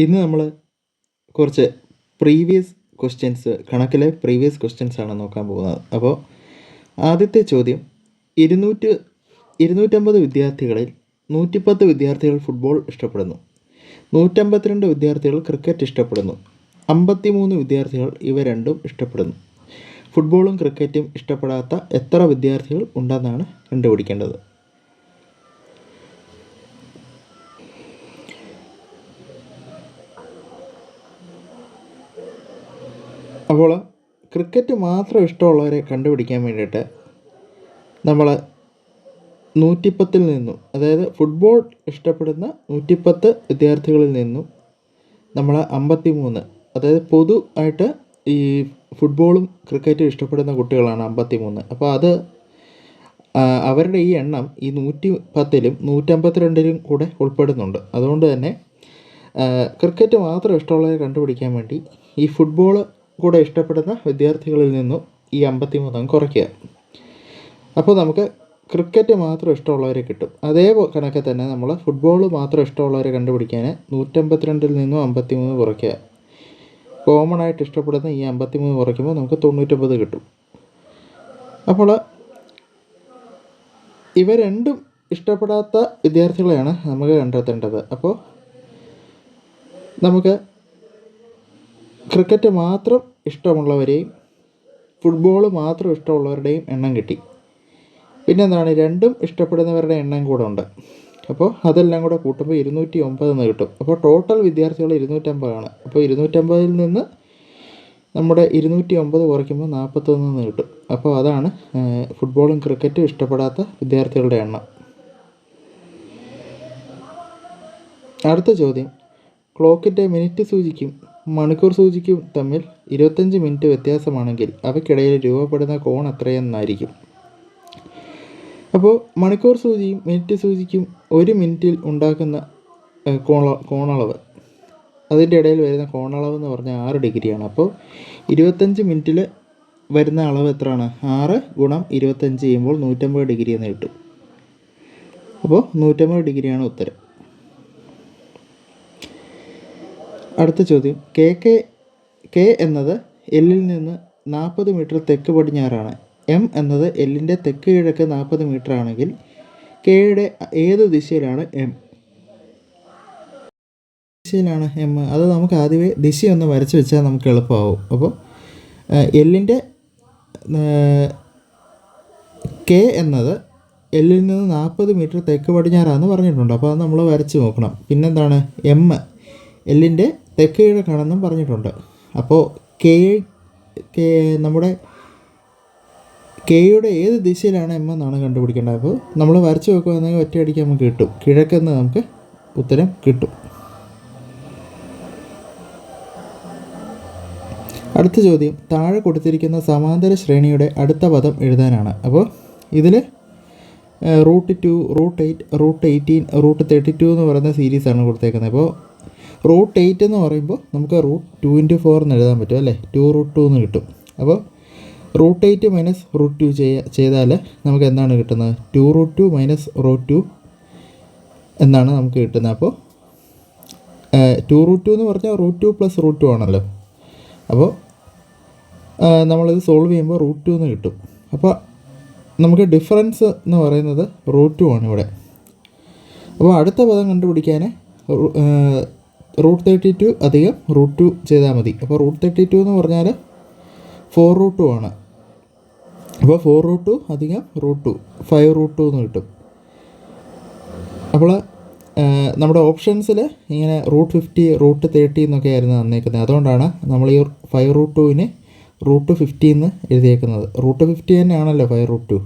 ഇന്ന് നമ്മൾ കുറച്ച് പ്രീവിയസ് ക്വസ്റ്റ്യൻസ് കണക്കിലെ പ്രീവിയസ് ക്വസ്റ്റ്യൻസ് ആണ് നോക്കാൻ പോകുന്നത്. അപ്പോൾ ആദ്യത്തെ ചോദ്യം ഇരുന്നൂറ്റ് ഇരുന്നൂറ്റമ്പത് വിദ്യാർത്ഥികളിൽ നൂറ്റിപ്പത്ത് വിദ്യാർത്ഥികൾ ഫുട്ബോൾ ഇഷ്ടപ്പെടുന്നു. നൂറ്റമ്പത്തിരണ്ട് വിദ്യാർത്ഥികൾ ക്രിക്കറ്റ് ഇഷ്ടപ്പെടുന്നു. അമ്പത്തിമൂന്ന് വിദ്യാർത്ഥികൾ ഇവ രണ്ടും ഇഷ്ടപ്പെടുന്നു. ഫുട്ബോളും ക്രിക്കറ്റും ഇഷ്ടപ്പെടാത്ത എത്ര വിദ്യാർത്ഥികൾ ഉണ്ടെന്നാണ് കണ്ടുപിടിക്കേണ്ടത്. അപ്പോൾ ക്രിക്കറ്റ് മാത്രം ഇഷ്ടമുള്ളവരെ കണ്ടുപിടിക്കാൻ വേണ്ടിയിട്ട് നമ്മൾ നൂറ്റിപ്പത്തിൽ നിന്നും അതായത് ഫുട്ബോൾ ഇഷ്ടപ്പെടുന്ന നൂറ്റിപ്പത്ത് വിദ്യാർത്ഥികളിൽ നിന്നും നമ്മൾ അമ്പത്തി മൂന്ന് അതായത് പൊതു ആയിട്ട് ഈ ഫുട്ബോളും ക്രിക്കറ്റും ഇഷ്ടപ്പെടുന്ന കുട്ടികളാണ് അമ്പത്തി മൂന്ന് അപ്പോൾ അത് അവരുടെ ഈ എണ്ണം ഈ നൂറ്റി പത്തിലും നൂറ്റമ്പത്തിരണ്ടിലും കൂടെ ഉൾപ്പെടുന്നുണ്ട്. അതുകൊണ്ട് തന്നെ ക്രിക്കറ്റ് മാത്രം ഇഷ്ടമുള്ളവരെ കണ്ടുപിടിക്കാൻ വേണ്ടി ഈ ഫുട്ബോൾ കൂടെ ഇഷ്ടപ്പെടുന്ന വിദ്യാർത്ഥികളിൽ നിന്നും ഈ അമ്പത്തി മൂന്നങ്ങ് കുറയ്ക്കുക. അപ്പോൾ നമുക്ക് ക്രിക്കറ്റ് മാത്രം ഇഷ്ടമുള്ളവരെ കിട്ടും. അതേ കണക്കെ തന്നെ നമ്മൾ ഫുട്ബോൾ മാത്രം ഇഷ്ടമുള്ളവരെ കണ്ടുപിടിക്കാൻ നൂറ്റമ്പത്തിരണ്ടിൽ നിന്നും അമ്പത്തി മൂന്ന് കുറയ്ക്കുക. കോമൺ ആയിട്ട് ഇഷ്ടപ്പെടുന്ന ഈ അമ്പത്തി മൂന്ന് കുറയ്ക്കുമ്പോൾ നമുക്ക് തൊണ്ണൂറ്റൊമ്പത് കിട്ടും. അപ്പോൾ ഇവ രണ്ടും ഇഷ്ടപ്പെടാത്ത വിദ്യാർത്ഥികളെയാണ് നമുക്ക് കണ്ടെത്തേണ്ടത്. അപ്പോൾ നമുക്ക് ക്രിക്കറ്റ് മാത്രം ഇഷ്ടമുള്ളവരെയും ഫുട്ബോൾ മാത്രം ഇഷ്ടമുള്ളവരുടെയും എണ്ണം കിട്ടി. പിന്നെ എന്താണ് രണ്ടും ഇഷ്ടപ്പെടുന്നവരുടെ എണ്ണം കൂടെ ഉണ്ട്. അപ്പോൾ അതെല്ലാം കൂടെ കൂട്ടുമ്പോൾ ഇരുന്നൂറ്റി ഒമ്പത് എന്ന് കിട്ടും. അപ്പോൾ ടോട്ടൽ വിദ്യാർത്ഥികൾ ഇരുന്നൂറ്റമ്പതാണ്. അപ്പോൾ ഇരുന്നൂറ്റമ്പതിൽ നിന്ന് നമ്മുടെ ഇരുന്നൂറ്റി ഒമ്പത് കുറയ്ക്കുമ്പോൾ നാൽപ്പത്തൊന്ന് എന്ന് കിട്ടും. അപ്പോൾ അതാണ് ഫുട്ബോളും ക്രിക്കറ്റും ഇഷ്ടപ്പെടാത്ത വിദ്യാർത്ഥികളുടെ എണ്ണം. അടുത്ത ചോദ്യം. ക്ലോക്കിന്റെ മിനിറ്റ് സൂചിക്കും. മണിക്കൂർ സൂചിക്കും തമ്മിൽ ഇരുപത്തഞ്ച് മിനിറ്റ് വ്യത്യാസമാണെങ്കിൽ അവയ്ക്കിടയിൽ രൂപപ്പെടുന്ന കോൺ എത്രയെന്നായിരിക്കും. അപ്പോൾ മണിക്കൂർ സൂചിയും മിനിറ്റ് സൂചിക്കും ഒരു മിനിറ്റിൽ ഉണ്ടാക്കുന്ന കോണ കോണളവ്. അതിന്റെ ഇടയിൽ വരുന്ന കോണളവ് എന്ന് പറഞ്ഞാൽ ആറ് ഡിഗ്രിയാണ്. അപ്പോൾ ഇരുപത്തഞ്ച് മിനിറ്റിൽ വരുന്ന അളവ് എത്രയാണ്? ആറ് ഗുണം ഇരുപത്തഞ്ച് ചെയ്യുമ്പോൾ നൂറ്റമ്പത് ഡിഗ്രി എന്ന് കിട്ടും. അപ്പോൾ നൂറ്റമ്പത് ഡിഗ്രിയാണ് ഉത്തരം. അടുത്ത ചോദ്യം. കെ കെ കെ എന്നത് എല്ലിൽ നിന്ന് നാൽപ്പത് മീറ്റർ തെക്ക് പടിഞ്ഞാറാണ്. എം എന്നത് എല്ലിന്റെ തെക്ക് കിഴക്ക് നാൽപ്പത് മീറ്റർ ആണെങ്കിൽ കെയുടെ ഏത് ദിശയിലാണ് എം ദിശയിലാണ് എം അത് നമുക്ക് ആദ്യമേ ദിശയൊന്ന് വരച്ച് വെച്ചാൽ നമുക്ക് എളുപ്പമാവും. അപ്പോൾ എല്ലിന്റെ കെ എന്നത് എല്ലിൽ നിന്ന് നാൽപ്പത് മീറ്റർ തെക്ക് പടിഞ്ഞാറാന്ന് പറഞ്ഞിട്ടുണ്ട്. അപ്പോൾ അത് നമ്മൾ വരച്ച് നോക്കണം. പിന്നെന്താണ് എം എല്ലിന്റെ തെക്ക് കിഴക്കാണെന്നും പറഞ്ഞിട്ടുണ്ട്. അപ്പോൾ കെ കെ നമ്മുടെ കെയുടെ ഏത് ദിശയിലാണ് എം എന്നാണ് കണ്ടുപിടിക്കേണ്ടത്? അപ്പോൾ നമ്മൾ വരച്ച് നോക്കുകയാണെങ്കിൽ ഒറ്റയടിക്ക് നമുക്ക് കിട്ടും. കിഴക്കെന്ന് നമുക്ക് ഉത്തരം കിട്ടും. അടുത്ത ചോദ്യം താഴെ കൊടുത്തിരിക്കുന്ന സമാന്തര ശ്രേണിയുടെ അടുത്ത പദം എഴുതാനാണ്. അപ്പോൾ ഇതിൽ root two root eight root eighteen root thirty two എന്ന് പറയുന്ന സീരീസാണ് കൊടുത്തേക്കുന്നത്. അപ്പോൾ റൂട്ട് എയ്റ്റ് എന്ന് പറയുമ്പോൾ നമുക്ക് റൂട്ട് ടു ഇന്റു ഫോർ എന്ന് എഴുതാൻ പറ്റും അല്ലേ? ടു റൂട്ട് ടു എന്ന് കിട്ടും. അപ്പോൾ root eight minus root two ചെയ്താൽ നമുക്ക് എന്താണ് കിട്ടുന്നത്? Two root two minus root two എന്നാണ് നമുക്ക് കിട്ടുന്നത്. അപ്പോൾ ടു റൂട്ട് ടു എന്ന് പറഞ്ഞാൽ root two plus root two ആണല്ലോ. അപ്പോൾ നമ്മളിത് സോൾവ് ചെയ്യുമ്പോൾ റൂട്ട് ടു എന്ന് കിട്ടും. അപ്പോൾ നമുക്ക് ഡിഫറൻസ് എന്ന് പറയുന്നത് റൂട്ട് ടു ആണ് ഇവിടെ. അപ്പോൾ അടുത്ത പദം കണ്ടുപിടിക്കാൻ റൂട്ട് തേർട്ടി ടു അധികം റൂട്ട് ടു ചെയ്താൽ മതി. അപ്പോൾ റൂട്ട് തേർട്ടി ടു എന്ന് പറഞ്ഞാൽ ഫോർ റൂട്ട് ടു ആണ്. അപ്പോൾ ഫോർ റൂട്ട് ടു അധികം root two five root two എന്ന് കിട്ടും. അപ്പോൾ നമ്മുടെ ഓപ്ഷൻസിൽ ഇങ്ങനെ റൂട്ട് ഫിഫ്റ്റി റൂട്ട് തേർട്ടി എന്നൊക്കെ ആയിരുന്നു തന്നേക്കുന്നത്. അതുകൊണ്ടാണ് നമ്മൾ ഈ ഫൈവ് റൂട്ട് ടുവിന് റൂട്ട് ഫിഫ്റ്റി എന്ന് എഴുതിയേക്കുന്നത്. റൂട്ട് ഫിഫ്റ്റി തന്നെയാണല്ലോ ഫൈവ് റൂട്ട് ടു.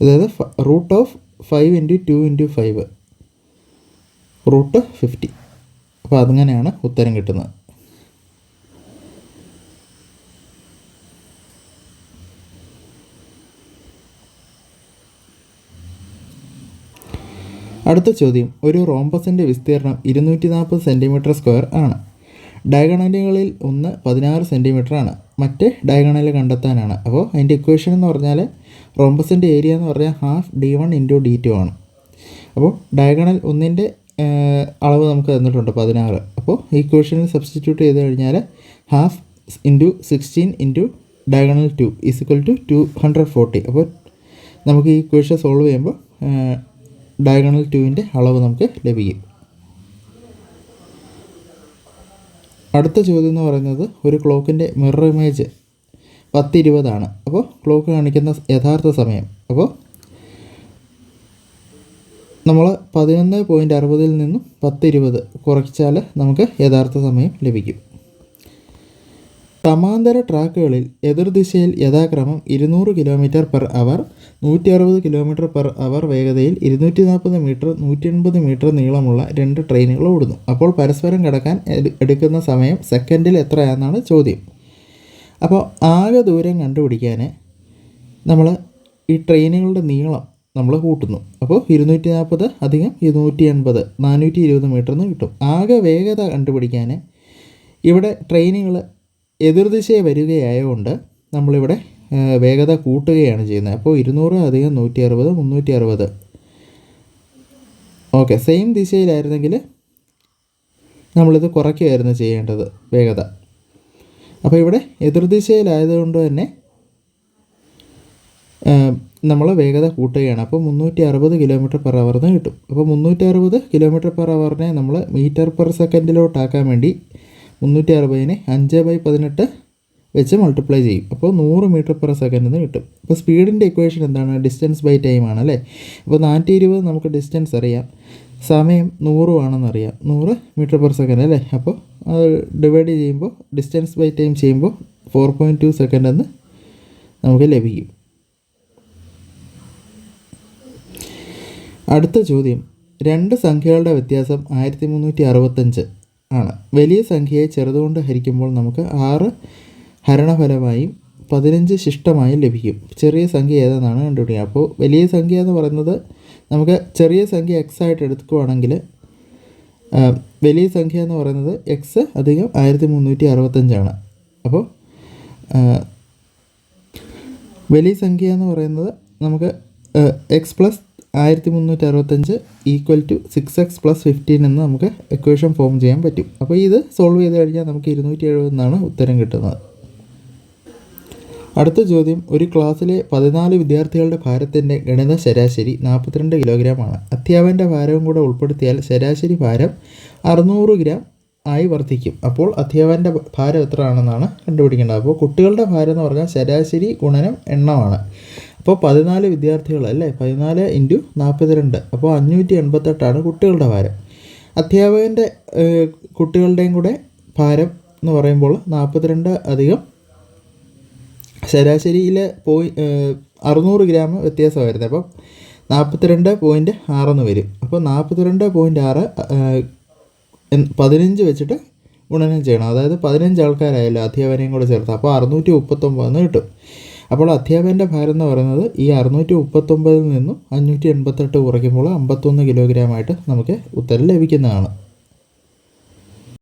അതായത് root of five into two into five. Root fifty. അപ്പോൾ അതങ്ങനെയാണ് ഉത്തരം കിട്ടുന്നത്. അടുത്ത ചോദ്യം ഒരു റോംബസിന്റെ വിസ്തീർണം ഇരുന്നൂറ്റി നാൽപ്പത് സെന്റിമീറ്റർ സ്ക്വയർ ആണ്. ഡയഗണലുകളിൽ ഒന്ന് പതിനാറ് സെന്റിമീറ്റർ ആണ്. മറ്റ് ഡയഗണൽ കണ്ടെത്താനാണ്. അപ്പോൾ അതിന്റെ ഇക്വേഷൻ എന്ന് പറഞ്ഞാൽ റോംബസിന്റെ ഏരിയ എന്ന് പറഞ്ഞാൽ half D one into D two ആണ്. അപ്പോൾ ഡയഗണൽ ഒന്നിന്റെ അളവ് നമുക്ക് തന്നിട്ടുണ്ട് പതിനാറ്. അപ്പോൾ ഈ ക്വസ്റ്റനിൽ സബ്സ്റ്റിറ്റ്യൂട്ട് ചെയ്ത് കഴിഞ്ഞാൽ half into sixteen into diagonal two is equal to two hundred forty അപ്പോൾ നമുക്ക് ഈ ക്വസ്റ്റൻ സോൾവ് ചെയ്യുമ്പോൾ ഡയഗണൽ ടുവിന്റെ അളവ് നമുക്ക് ലഭിക്കും. അടുത്ത ചോദ്യം എന്ന് പറയുന്നത് ഒരു ക്ലോക്കിന്റെ മിറർ ഇമേജ് പത്ത് ഇരുപതാണ് അപ്പോൾ ക്ലോക്ക് കാണിക്കുന്ന യഥാർത്ഥ സമയം. അപ്പോൾ നമ്മൾ പതിനൊന്ന് പോയിന്റ് അറുപതിൽ നിന്നും പത്ത് ഇരുപത് കുറച്ചാൽ നമുക്ക് യഥാർത്ഥ സമയം ലഭിക്കും. സമാന്തര ട്രാക്കുകളിൽ എതിർദിശയിൽ യഥാക്രമം ഇരുന്നൂറ് കിലോമീറ്റർ പെർ അവർ നൂറ്റി അറുപത് കിലോമീറ്റർ പെർ അവർ വേഗതയിൽ ഇരുന്നൂറ്റി നാൽപ്പത് മീറ്റർ നൂറ്റി എൺപത് മീറ്റർ നീളമുള്ള രണ്ട് ട്രെയിനുകൾ ഓടുന്നു. അപ്പോൾ പരസ്പരം കടക്കാൻ എടുക്കുന്ന സമയം സെക്കൻഡിൽ എത്രയാണെന്നാണ് ചോദ്യം. അപ്പോൾ ആകെ ദൂരം കണ്ടുപിടിക്കാൻ നമ്മൾ ഈ ട്രെയിനുകളുടെ നീളം നമ്മൾ കൂട്ടുന്നു. അപ്പോൾ ഇരുന്നൂറ്റി നാൽപ്പത് അധികം ഇരുന്നൂറ്റി എൺപത് നാനൂറ്റി ഇരുപത് മീറ്റർ എന്ന് കിട്ടും. ആകെ വേഗത കണ്ടുപിടിക്കാൻ ഇവിടെ ട്രെയിനുകൾ എതിർദിശയെ വരികയായതുകൊണ്ട് നമ്മളിവിടെ വേഗത കൂട്ടുകയാണ് ചെയ്യുന്നത്. അപ്പോൾ ഇരുന്നൂറ് അധികം നൂറ്റി അറുപത് മുന്നൂറ്റി അറുപത് ഓക്കെ സെയിം ദിശയിലായിരുന്നെങ്കിൽ നമ്മളിത് കുറയ്ക്കുകയായിരുന്നു ചെയ്യേണ്ടത് വേഗത. അപ്പോൾ ഇവിടെ എതിർദിശയിലായതുകൊണ്ട് തന്നെ നമ്മൾ വേഗത കൂട്ടുകയാണ്. അപ്പോൾ മുന്നൂറ്റി അറുപത് കിലോമീറ്റർ പെർ എന്ന് കിട്ടും. അപ്പോൾ മുന്നൂറ്റി അറുപത് കിലോമീറ്റർ പെർ അവറിനെ നമ്മൾ മീറ്റർ പെർ സെക്കൻഡിലോട്ടാക്കാൻ വേണ്ടി മുന്നൂറ്റി അറുപതിനെ അഞ്ച് ബൈ പതിനെട്ട് വെച്ച് മൾട്ടിപ്ലൈ ചെയ്യും. അപ്പോൾ നൂറ് മീറ്റർ പെർ സെക്കൻഡ് എന്ന് കിട്ടും. അപ്പോൾ സ്പീഡിന്റെ ഇക്വേഷൻ എന്താണ്? ഡിസ്റ്റൻസ് ബൈ ടൈം ആണ് അല്ലേ? അപ്പോൾ നാനൂറ്റി ഇരുപത് നമുക്ക് ഡിസ്റ്റൻസ് അറിയാം. സമയം നൂറും ആണെന്നറിയാം നൂറ് മീറ്റർ പെർ സെക്കൻഡ് അല്ലേ? അപ്പോൾ അത് ഡിവൈഡ് ചെയ്യുമ്പോൾ ഡിസ്റ്റൻസ് ബൈ ടൈം ചെയ്യുമ്പോൾ ഫോർ പോയിന്റ് ടു സെക്കൻഡ് എന്ന് നമുക്ക് ലഭിക്കും. അടുത്ത ചോദ്യം. രണ്ട് സംഖ്യകളുടെ വ്യത്യാസം ആയിരത്തി മുന്നൂറ്റി അറുപത്തഞ്ച് ആണ്. വലിയ സംഖ്യയെ ചെറുതുകൊണ്ട് ഹരിക്കുമ്പോൾ നമുക്ക് ആറ് ഹരണഫലമായും പതിനഞ്ച് ശിഷ്ടമായും ലഭിക്കും. ചെറിയ സംഖ്യ ഏതെന്നാണ് കണ്ടുപിടിക്കുക. അപ്പോൾ വലിയ സംഖ്യ എന്ന് പറയുന്നത് നമുക്ക് ചെറിയ സംഖ്യ എക്സ് ആയിട്ട് എടുക്കുകയാണെങ്കിൽ വലിയ സംഖ്യ എന്ന് പറയുന്നത് എക്സ് അധികം ആയിരത്തി മുന്നൂറ്റി അറുപത്തഞ്ചാണ് അപ്പോൾ വലിയ സംഖ്യ എന്ന് പറയുന്നത് നമുക്ക് എക്സ് പ്ലസ് ആയിരത്തി മുന്നൂറ്റി അറുപത്തഞ്ച് equal to six x plus fifteen എന്ന് നമുക്ക് എക്വേഷൻ ഫോം ചെയ്യാൻ പറ്റും. അപ്പോൾ ഇത് സോൾവ് ചെയ്ത് കഴിഞ്ഞാൽ നമുക്ക് ഇരുന്നൂറ്റി എഴുപതെന്നാണ് ഉത്തരം കിട്ടുന്നത്. അടുത്ത ചോദ്യം ഒരു ക്ലാസ്സിലെ പതിനാല് വിദ്യാർത്ഥികളുടെ ഭാരത്തിന്റെ ഗണിത ശരാശരി നാൽപ്പത്തിരണ്ട് കിലോഗ്രാം ആണ്. അധ്യാപകന്റെ ഭാരവും കൂടെ ഉൾപ്പെടുത്തിയാൽ ശരാശരി ഭാരം അറുന്നൂറ് ഗ്രാം ആയി വർദ്ധിക്കും അപ്പോൾ അധ്യാപകന്റെ ഭാരം എത്ര ആണെന്നാണ് കണ്ടുപിടിക്കേണ്ടത്. അപ്പോൾ കുട്ടികളുടെ ഭാരം എന്ന് പറഞ്ഞാൽ ശരാശരി ഗുണനം എണ്ണമാണ്. അപ്പോൾ പതിനാല് വിദ്യാർത്ഥികൾ അല്ലേ? പതിനാല് ഇന്റു നാൽപ്പത്തിരണ്ട്. അപ്പോൾ അഞ്ഞൂറ്റി എൺപത്തെട്ടാണ് കുട്ടികളുടെ ഭാരം. അധ്യാപകന്റെ കുട്ടികളുടെയും കൂടെ ഭാരം എന്ന് പറയുമ്പോൾ നാൽപ്പത്തിരണ്ട് അധികം ശരാശരിയിൽ പോയി അറുന്നൂറ് ഗ്രാം വ്യത്യാസം വരുന്നത് അപ്പം നാൽപ്പത്തിരണ്ട് പോയിന്റ് ആറെന്ന് വരും. അപ്പോൾ നാൽപ്പത്തിരണ്ട് പോയിന്റ് ആറ് പതിനഞ്ച് വെച്ചിട്ട് ഗുണനം ചെയ്യണം. അതായത് പതിനഞ്ച് ആൾക്കാരായല്ലോ അധ്യാപനയും കൂടെ ചേർത്ത്. അപ്പോൾ അറുന്നൂറ്റി മുപ്പത്തൊമ്പതെന്ന് കിട്ടും. അപ്പോൾ അധ്യാപകന്റെ ഭാരം എന്ന് പറയുന്നത് ഈ അറുന്നൂറ്റി മുപ്പത്തൊമ്പതിൽ നിന്നും അഞ്ഞൂറ്റി എൺപത്തെട്ട് കുറയ്ക്കുമ്പോൾ അമ്പത്തൊന്ന് കിലോഗ്രാമായിട്ട് നമുക്ക് ഉത്തരം ലഭിക്കുന്നതാണ്.